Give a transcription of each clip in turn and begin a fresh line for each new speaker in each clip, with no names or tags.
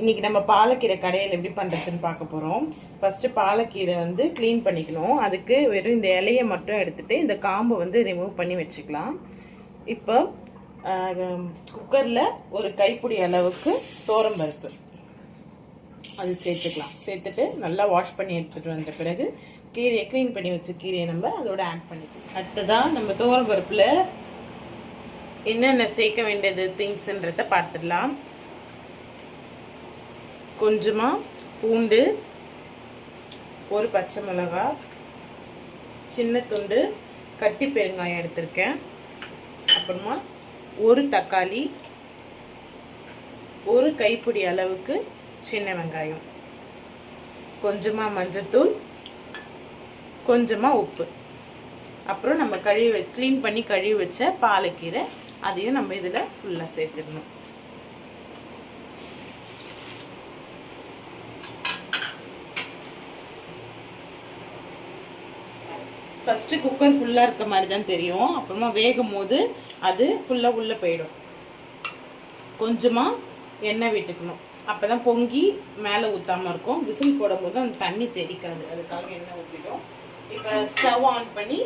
இன்றைக்கி நம்ம பாலக்கீரை கடையில் எப்படி பண்ணுறதுன்னு பார்க்க போகிறோம் ஃபஸ்ட்டு பாலக்கீரை வந்து க்ளீன் பண்ணிக்கணும். அதுக்கு வெறும் இந்த இலையை மட்டும் எடுத்துகிட்டு இந்த காம்பை வந்து ரிமூவ் பண்ணி வச்சுக்கலாம். இப்போ குக்கரில் ஒரு கைப்பிடி அளவுக்கு பருப்பு. அது சேர்த்துக்கலாம். சேர்த்துட்டு நல்லா வாஷ் பண்ணி எடுத்துகிட்டு வந்த பிறகு கீரையை க்ளீன் பண்ணி வச்ச கீரையை நம்ம அதோட ஆட் பண்ணிக்கலாம். அடுத்ததாக நம்ம பருப்பில் என்னென்ன சேர்க்க வேண்டியது திங்ஸ்ன்றத பார்த்துடலாம். கொஞ்சமாக பூண்டு ஒரு பச்சை மிளகா சின்ன துண்டு கட்டி பெருங்காயம் எடுத்திருக்கேன். அப்புறமா ஒரு தக்காளி ஒரு கைப்பிடி அளவுக்கு சின்ன வெங்காயம். கொஞ்சமாக மஞ்சத்தூள் கொஞ்சமாக உப்பு. அப்புறம் நம்ம கழுவி க்ளீன் பண்ணி கழுவி வச்ச பாலக்கீரை அதையும் நம்ம இதில் ஃபுல்லாக சேர்த்துடணும். ஃபஸ்ட்டு குக்கர் ஃபுல்லாக இருக்க மாதிரி தான் தெரியும். அப்புறமா வேகும் போது அது ஃபுல்லாக உள்ளே போயிடும். கொஞ்சமாக எண்ணெய் விட்டுக்கணும். அப்போ தான் பொங்கி மேலே ஊற்றாமல் இருக்கும். விசில் போடும்போது அந்த தண்ணி தெரிக்காது அதுக்காக எண்ணெய் ஊற்றிடும் இப்போ ஸ்டவ் ஆன் பண்ணி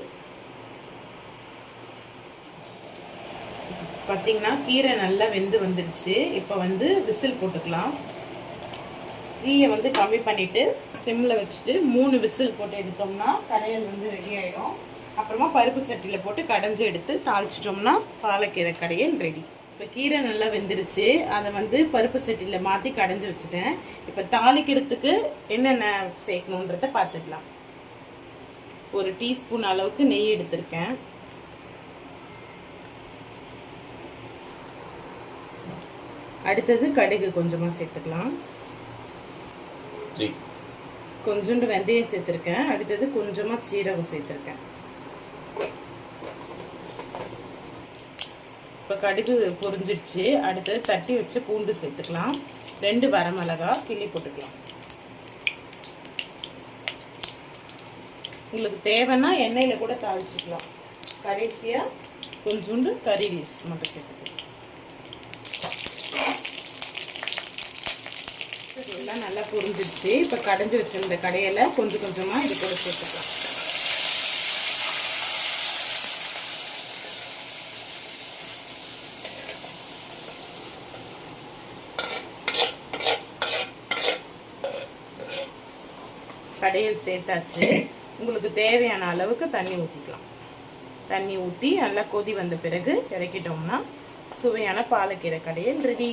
பார்த்தீங்கன்னா கீரை நல்லா வெந்து வந்துடுச்சு. இப்போ வந்து விசில் போட்டுக்கலாம். தீயை வந்து கம்மி பண்ணிவிட்டு சிம்மில் வச்சுட்டு மூணு விசில் போட்டு எடுத்தோம்னா கடையல் வந்து ரெடி ஆகிடும் அப்புறமா பருப்பு சட்டியில் போட்டு கடைஞ்சி எடுத்து தாளிச்சிட்டோம்னா பாலக்கீரை கடையல் ரெடி இப்போ கீரை நல்லா வெந்துருச்சு. அதை வந்து பருப்பு சட்டியில் மாற்றி கடைஞ்சி வச்சுட்டேன். இப்போ தாளிக்கிறதுக்கு என்னென்ன சேர்க்கணுன்றத பார்த்துக்கலாம். ஒரு டீஸ்பூன் அளவுக்கு நெய் எடுத்திருக்கேன். அடுத்தது கடுகு கொஞ்சமாக சேர்த்துக்கலாம்.
த்ரீ
கொஞ்சோண்டு வெந்தயம் சேர்த்துருக்கேன். அடுத்தது கொஞ்சமாக சீரகம் சேர்த்துருக்கேன். இப்போ கடுகு பொரிஞ்சிடுச்சு அடுத்தது தட்டி வச்சு பூண்டு சேர்த்துக்கலாம். ரெண்டு வரமிளகா கிள்ளி போட்டுக்கலாம். உங்களுக்கு தேவைன்னா எண்ணெயில் கூட தாளிச்சிக்கலாம். கடைசியாக கொஞ்சோண்டு கறி லீவ்ஸ் மட்டும் சேர்த்துக்கலாம். எல்லாம் நல்லா புரிஞ்சிடுச்சு. இப்போ கடைஞ்சி வச்சிருந்த கடையில் கொஞ்சம் கொஞ்சமாக இது கூட சேர்த்துக்கலாம். கடையில் சேர்த்தாச்சு. உங்களுக்கு தேவையான அளவுக்கு தண்ணி ஊற்றிக்கலாம் தண்ணி ஊற்றி நல்லா கொதி வந்த பிறகு இறக்கிட்டோம்னா சுவையான பாலக்கீரை கடையில் ரெடி